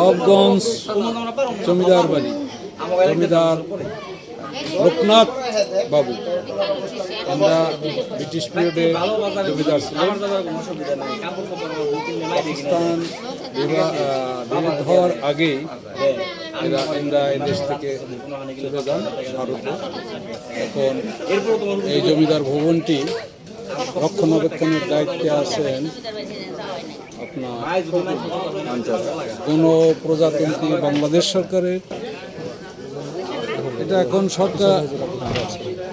নবগঞ্জ জমিদার বাড়ি, জমিদার লোকনাথ বাবু। আমরা ব্রিটিশ পিরিয়ডে জমিদার ছিলাম। পাকিস্তান হওয়ার আগেই এরা এরা থেকে চলে যান ভারতে। এখন এই জমিদার ভবনটি রক্ষণাবেক্ষণের দায়িত্বে আছেন আপনার কোন প্রজাতন্ত্রী বাংলাদেশ সরকারের? এটা এখন সরকার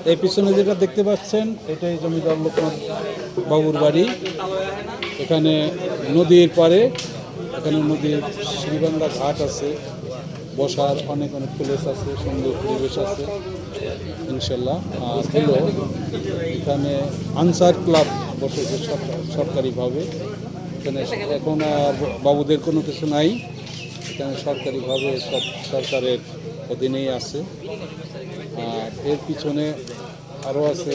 এই পিছনে যেটা দেখতে পাচ্ছেন এটাই জমিদার লোকনাথ বাবুর বাড়ি। এখানে নদীর পারে এখানে নদীর শ্রীবাংলা ঘাট আছে। বসার অনেক অনেক প্লেস আছে সুন্দর পরিবেশ আছে ইনশাল্লাহ। আর হলো এখানে আনসার ক্লাব বসেছে সরকার- সরকারিভাবে। এখানে এখন বাবুদের কোনো কিছু নাই। এখানে সরকারিভাবে সব সরকারের অধীনেই আছে। আর এর পিছনে আরও আছে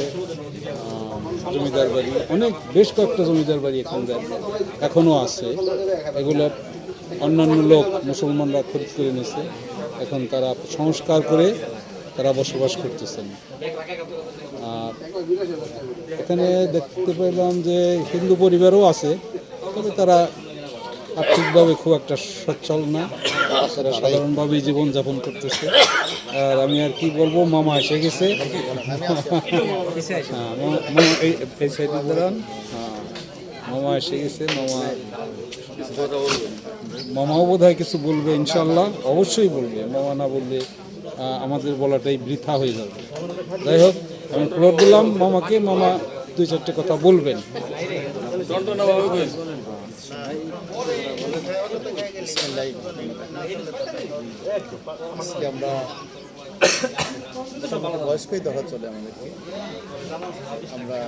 জমিদার বাড়ি। অনেক, বেশ কয়েকটা জমিদার বাড়ি এখানকার এখনও আছে। এগুলো অন্যান্য লোক, মুসলমানরা খরিদ করে নিয়েছে এখন তারা সংস্কার করে তারা বসবাস করতেছেন। আর এখানে দেখতে পেলাম যে হিন্দু পরিবারও আছে। তবে তারা আর্থিকভাবে খুব একটা সচ্ছল না। তারা সাধারণভাবেই জীবনযাপন করতেছে। আর আমি আর কি বলব মামা এসে গেছে। হ্যাঁ, এই দাঁড়ান। হ্যাঁ, মামা এসে গেছে মামা। মামাও বোধ কিছু বলবে ইনশাল্লাহ অবশ্যই বলবে মামা না বললে আমাদের বলাটাই বৃথা হয়ে যাবে। যাই হোক আমি ফ্লোর দিলাম মামাকে মামা দুই চারটে কথা বলবেন। আমরা বয়স্কই ধরা চলে আমাদেরকে আমরা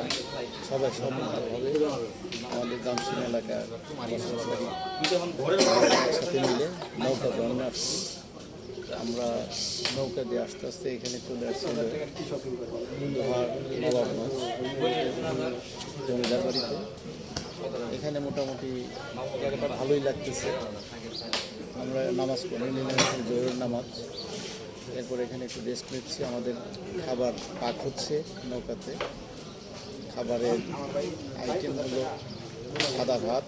সবাই সম্মিলিতভাবে আমাদের দামসিন এলাকার একসাথে মিলে নৌকা ভ্রমণে আসছি আমরা নৌকা দিয়ে আস্তে আস্তে এখানে চলে আসছি জমিদার বাড়িতে। এখানে মোটামুটি ভালোই লাগতেছে। আমরা নামাজ পড়ি জোহরের নামাজ। এরপর এখানে একটু রেস্ট নিচ্ছি। আমাদের খাবার পাক হচ্ছে নৌকাতে। খাবারের আইটেম হলো সাদা ভাত,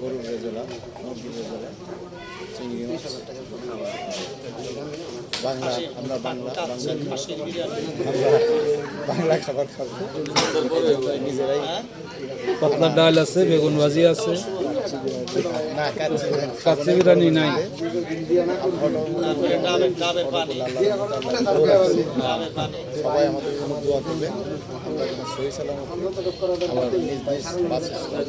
গরুর রেজলা, মুরগির রেজলা, চিংড়ি মাছ। বাংলা আমরা বাংলা বাংলা খাবার খাব। নিজেরাই পাতলা ডাল আছে বেগুন ভাজি আছে। না কাচ্চি কাচ্চি বিরিয়ানি নাই। সবাই আমাদের জন্য দোয়া করবেন। আমরা যেন সহি সালামত আবার নিজ নিজ বাসস্থান